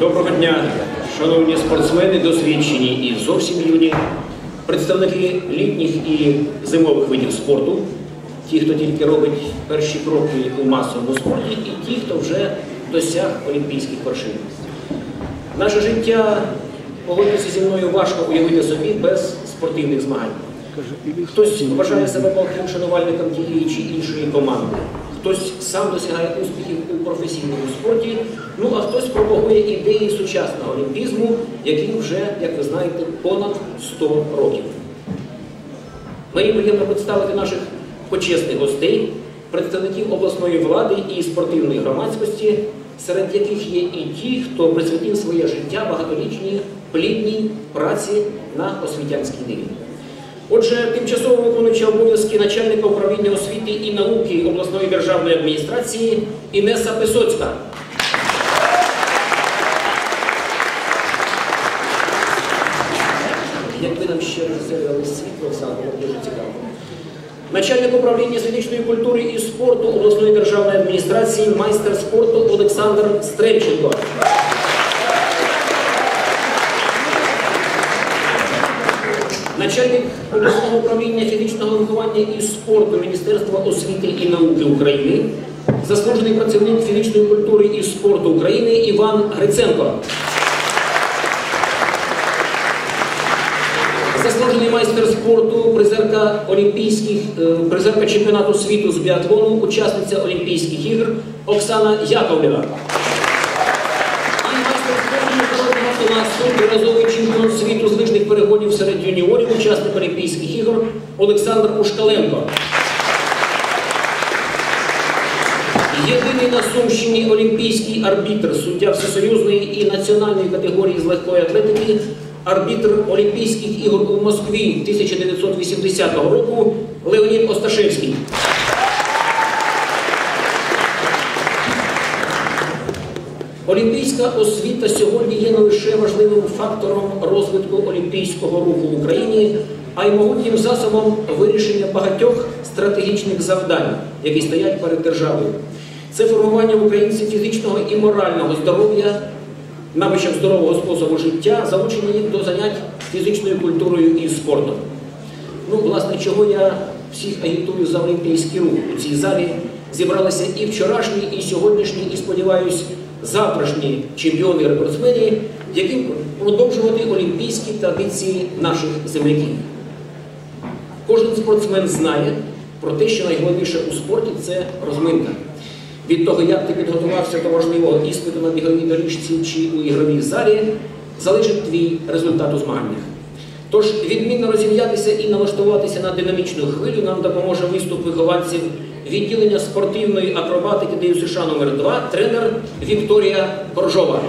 Доброго дня, шановні спортсмени, досвідчені і зовсім юні, представники літніх і зимових видів спорту, ті, хто тільки робить перші кроки у масовому спорті, і ті, хто вже досяг олімпійських вершин. Наше життя, погодьтеся зі мною, важко уявити собі без спортивних змагань. Хтось вважає себе палким шанувальником тієї чи іншої команди, хтось сам досягає успіхів у професійному спорті, ну а хтось пропагує ідеї сучасного олімпізму, який вже, як ви знаєте, понад 100 років. Мені приємно представити наших почесних гостей, представників обласної влади і спортивної громадськості, серед яких є і ті, хто присвятив своє життя багаторічній плідній праці на освітянській ниві. Отже, тимчасово виконуючи обов'язки начальника управління освіти і науки обласної державної адміністрації Інеса Писоцька. Якби нам ще режисери дали світло, все було дуже цікаво. Начальник управління фізичної культури і спорту обласної державної адміністрації, майстер спорту Олександр Стрельченко. Начальник обласного управління фізичного виховання і спорту Міністерства освіти і науки України, заслужений працівник фізичної культури і спорту України Іван Гриценко. Заслужений майстер спорту, призерка олімпійських, е, призерка чемпіонату світу з біатлону, учасниця Олімпійських ігор Оксана Яковлєва. І майстер спорту міжнародного класу, триразовий чемпіон світу з перегонів серед юніорів, учасник Олімпійських ігор Олександр Ушкаленко. Єдиний на Сумщині олімпійський арбітр, суддя всесоюзної і національної категорії з легкої атлетики, арбітр Олімпійських ігор у Москві 1980 року Леонід Осташевський. Олімпійська освіта сьогодні є не лише важливим фактором розвитку олімпійського руху в Україні, а й могутнім засобом вирішення багатьох стратегічних завдань, які стоять перед державою. Це формування в українців фізичного і морального здоров'я, навичок здорового способу життя, залучення їх до занять фізичною культурою і спортом. Ну, власне, чого я всіх агітую за олімпійський рух у цій залі. Зібралися і вчорашні, і сьогоднішні, і сподіваюсь, завтрашні чемпіони і рекордсмени, яким продовжувати олімпійські традиції наших земляків. Кожен спортсмен знає про те, що найголовніше у спорті це розминка. Від того, як ти підготувався до важливого іспиту на біговій доріжці чи у ігровій залі, залежить твій результат у змаганнях. Тож відмінно розім'ятися і налаштуватися на динамічну хвилю нам допоможе виступ вихованців відділення спортивної акробатики ДЮСШ номер 2 тренер Вікторія Коржова.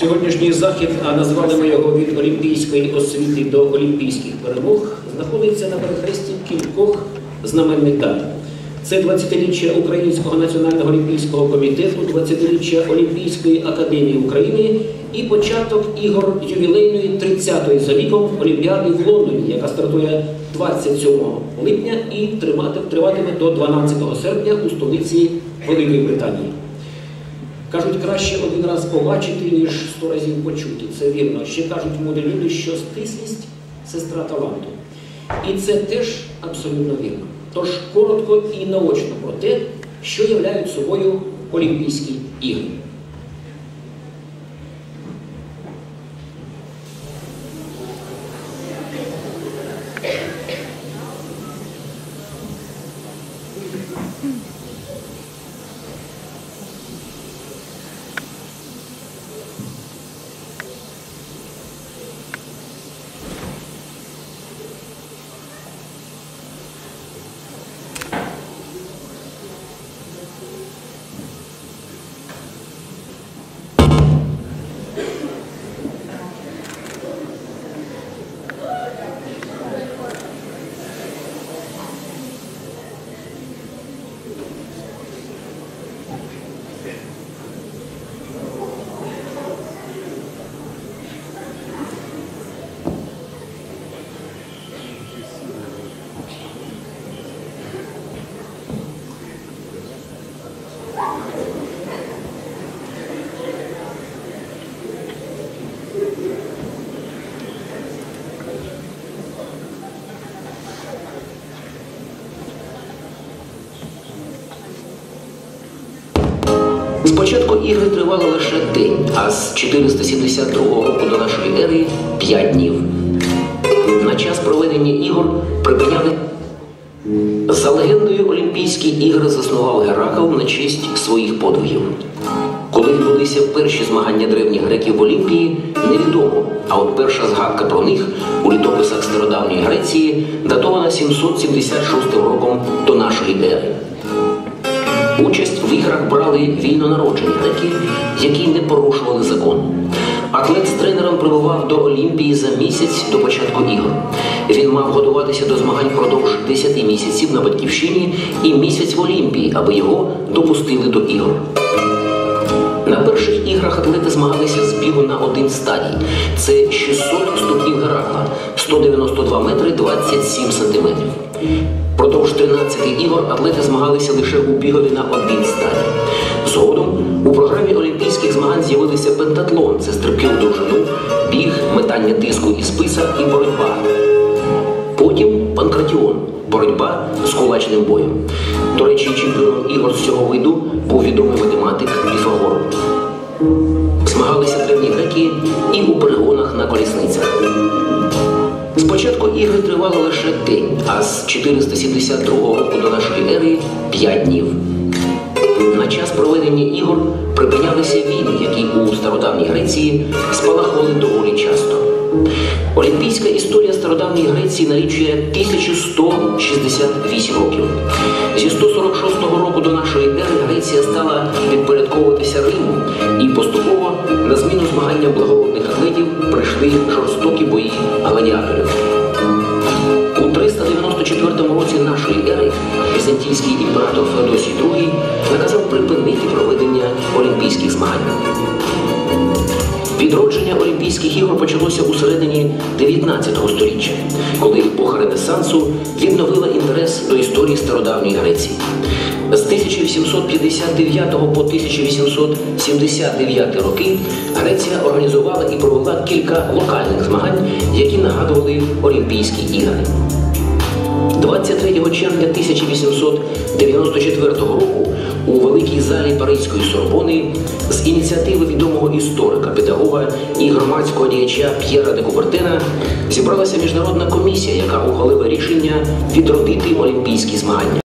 Сьогоднішній захід, а назвали ми його від олімпійської освіти до олімпійських перемог, знаходиться на перехресті кількох знаменних дат. Це 20-річчя Українського національного олімпійського комітету, 20-річчя Олімпійської академії України і початок ігор ювілейної 30-ї за віком Олімпіади в Лондоні, яка стартує 27 липня і триватиме до 12 серпня у столиці Великої Британії. Кажуть, краще один раз побачити, ніж сто разів почути. Це вірно. Ще кажуть мудрі люди, що стислість сестра таланту. І це теж абсолютно вірно. Тож коротко і наочно про те, що являють собою Олімпійські ігри. Спочатку ігри тривали лише день, а з 472 року до нашої ери 5 днів. На час проведення ігор припиняли. За легендою Олімпійські ігри заснував Геракл на честь своїх подвигів. Коли відбулися перші змагання древніх греків в Олімпії, невідомо. А от перша згадка про них у літописах стародавньої Греції датована 776 роком до нашої ери. Участь в іграх брали вільно народжені греки, які не порушували закон. Атлет з тренером прибував до Олімпії за місяць до початку ігор. Він мав готуватися до змагань впродовж 10 місяців на батьківщині і місяць в Олімпії, аби його допустили до ігор. На перших іграх атлети змагалися з бігу на один стадій. Це 600 ступнів Геракла, 192 метри 27 сантиметрів. Продовж 13 ігор атлети змагалися лише у бігові на один стадій. Згодом у програмі олімпійських змагань з'явилися пентатлон це стрибки в довжину, біг, метання диску і списа і боротьба. Потім панкратіон боротьба з кулачним боєм. До речі, чемпіоном ігор з цього виду був відомий математик Піфагор. Змагалися древні греки і у перегонах на колісницях. Спочатку ігри тривали лише день, а з 472 року до нашої ери 5 днів. На час проведення ігор припинялися війни, які у стародавній Греції спалахували доволі часто. Олімпійська історія стародавньої Греції налічує 1168 років. Зі 146 візантійський імператор Феодосій II наказав припинити проведення олімпійських змагань. Відродження Олімпійських ігор почалося у середині 19 століття, коли епоха Ренесансу відновила інтерес до історії стародавньої Греції. З 1859 по 1879 роки Греція організувала і провела кілька локальних змагань, які нагадували Олімпійські ігри. 23 червня 1894 року у великій залі Паризької Сорбони з ініціативи відомого історика, педагога і громадського діяча П'єра де Кубертена зібралася міжнародна комісія, яка ухвалила рішення відродити олімпійські змагання.